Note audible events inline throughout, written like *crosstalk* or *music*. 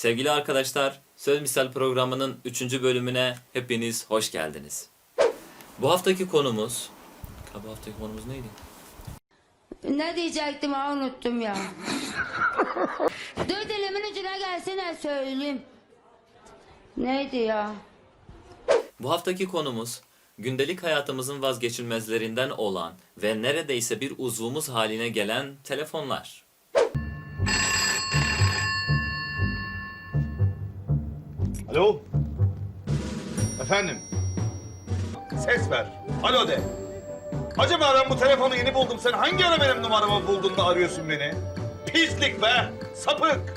Sevgili arkadaşlar, Söz Misal programının 3. bölümüne hepiniz hoş geldiniz. Bu haftaki konumuz... Bu haftaki konumuz neydi? Ne diyecektim ha unuttum ya. Dur dilimin ucuna gelsene söyleyeyim. Neydi ya? Bu haftaki konumuz gündelik hayatımızın vazgeçilmezlerinden olan ve neredeyse bir uzvumuz haline gelen telefonlar. Alo? Efendim? Ses ver. Alo de. Acaba ben bu telefonu yeni buldum. Sen hangi ara benim numaramı buldun da arıyorsun beni? Pislik be! Sapık!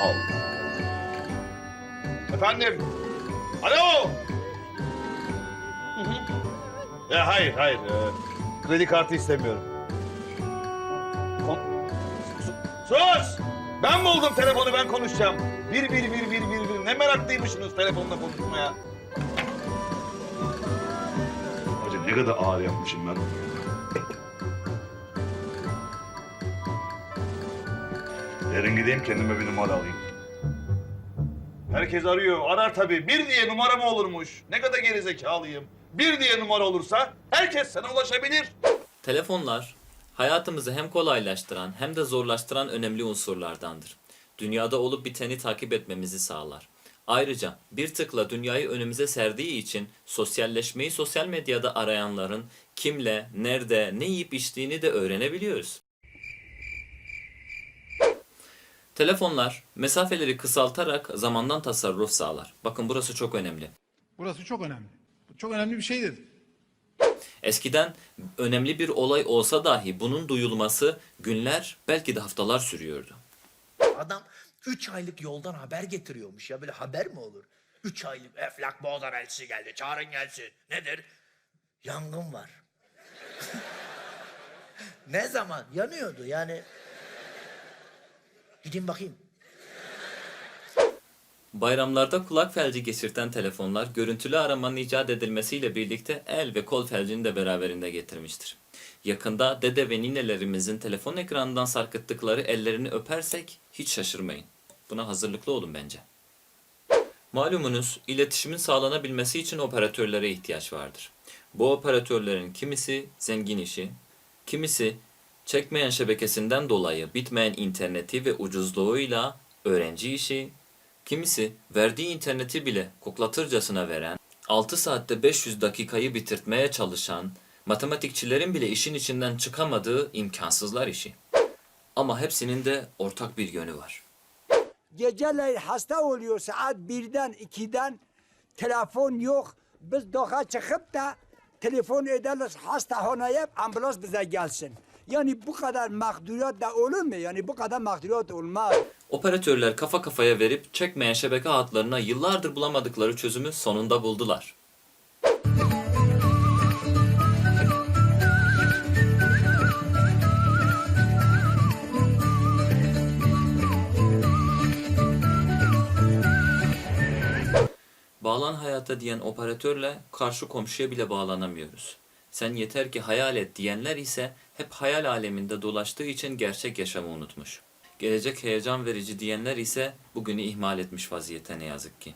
Allah. Efendim? Alo? Ya hayır, hayır. Ee, kredi kartı istemiyorum. Kon- Sus! Ben buldum telefonu ben konuşacağım. Bir bir bir bir bir bir. Ne meraklıymışsınız telefonla konuşmaya. Hacı ne kadar ağır yapmışım ben. Yarın gideyim kendime bir numara alayım. Herkes arıyor. Arar tabii. Bir diye numara mı olurmuş? Ne kadar gerizekalıyım. Bir diye numara olursa herkes sana ulaşabilir. Telefonlar hayatımızı hem kolaylaştıran hem de zorlaştıran önemli unsurlardandır. Dünyada olup biteni takip etmemizi sağlar. Ayrıca bir tıkla dünyayı önümüze serdiği için sosyalleşmeyi sosyal medyada arayanların kimle, nerede, ne yiyip içtiğini de öğrenebiliyoruz. Telefonlar mesafeleri kısaltarak zamandan tasarruf sağlar. Bakın burası çok önemli. Burası çok önemli. Çok önemli bir şeydir. Eskiden önemli bir olay olsa dahi bunun duyulması günler belki de haftalar sürüyordu. Adam 3 aylık yoldan haber getiriyormuş ya böyle haber mi olur? 3 aylık Eflak Boğazar elçisi geldi çağırın gelsin. Nedir? Yangın var. *laughs* ne zaman? Yanıyordu yani. Gidin bakayım. Bayramlarda kulak felci geçirten telefonlar görüntülü aramanın icat edilmesiyle birlikte el ve kol felcini de beraberinde getirmiştir. Yakında dede ve ninelerimizin telefon ekranından sarkıttıkları ellerini öpersek hiç şaşırmayın. Buna hazırlıklı olun bence. Malumunuz iletişimin sağlanabilmesi için operatörlere ihtiyaç vardır. Bu operatörlerin kimisi zengin işi, kimisi çekmeyen şebekesinden dolayı bitmeyen interneti ve ucuzluğuyla öğrenci işi, kimisi verdiği interneti bile koklatırcasına veren, 6 saatte 500 dakikayı bitirtmeye çalışan, matematikçilerin bile işin içinden çıkamadığı imkansızlar işi. Ama hepsinin de ortak bir yönü var. Geceleri hasta oluyor saat birden ikiden telefon yok. Biz daha çıkıp da telefon ederiz hastahaneye ambulans bize gelsin. Yani bu kadar mağduriyet de olur mu? Yani bu kadar mağduriyet olmaz. Operatörler kafa kafaya verip çekmeyen şebeke hatlarına yıllardır bulamadıkları çözümü sonunda buldular. Bağlan hayata diyen operatörle karşı komşuya bile bağlanamıyoruz. Sen yeter ki hayal et diyenler ise hep hayal aleminde dolaştığı için gerçek yaşamı unutmuş. Gelecek heyecan verici diyenler ise bugünü ihmal etmiş vaziyette ne yazık ki.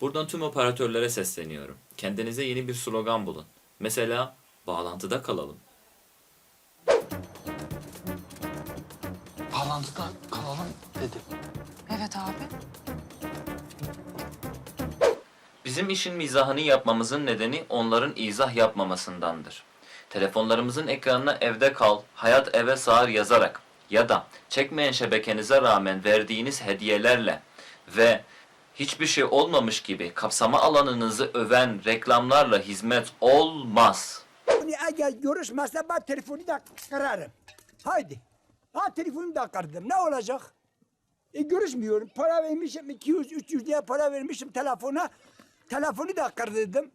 Buradan tüm operatörlere sesleniyorum. Kendinize yeni bir slogan bulun. Mesela bağlantıda kalalım. Bağlantıda kalalım dedi. Evet abi. Bizim işin mizahını yapmamızın nedeni onların izah yapmamasındandır. Telefonlarımızın ekranına evde kal, hayat eve sığar yazarak ya da çekmeyen şebekenize rağmen verdiğiniz hediyelerle ve hiçbir şey olmamış gibi kapsama alanınızı öven reklamlarla hizmet olmaz. Eğer görüşmezse ben telefonu da kırarım. Haydi. Ha telefonu da kırdım. Ne olacak? E görüşmüyorum. Para vermişim 200-300 diye para vermişim telefona. Telefonu da kırdırdım.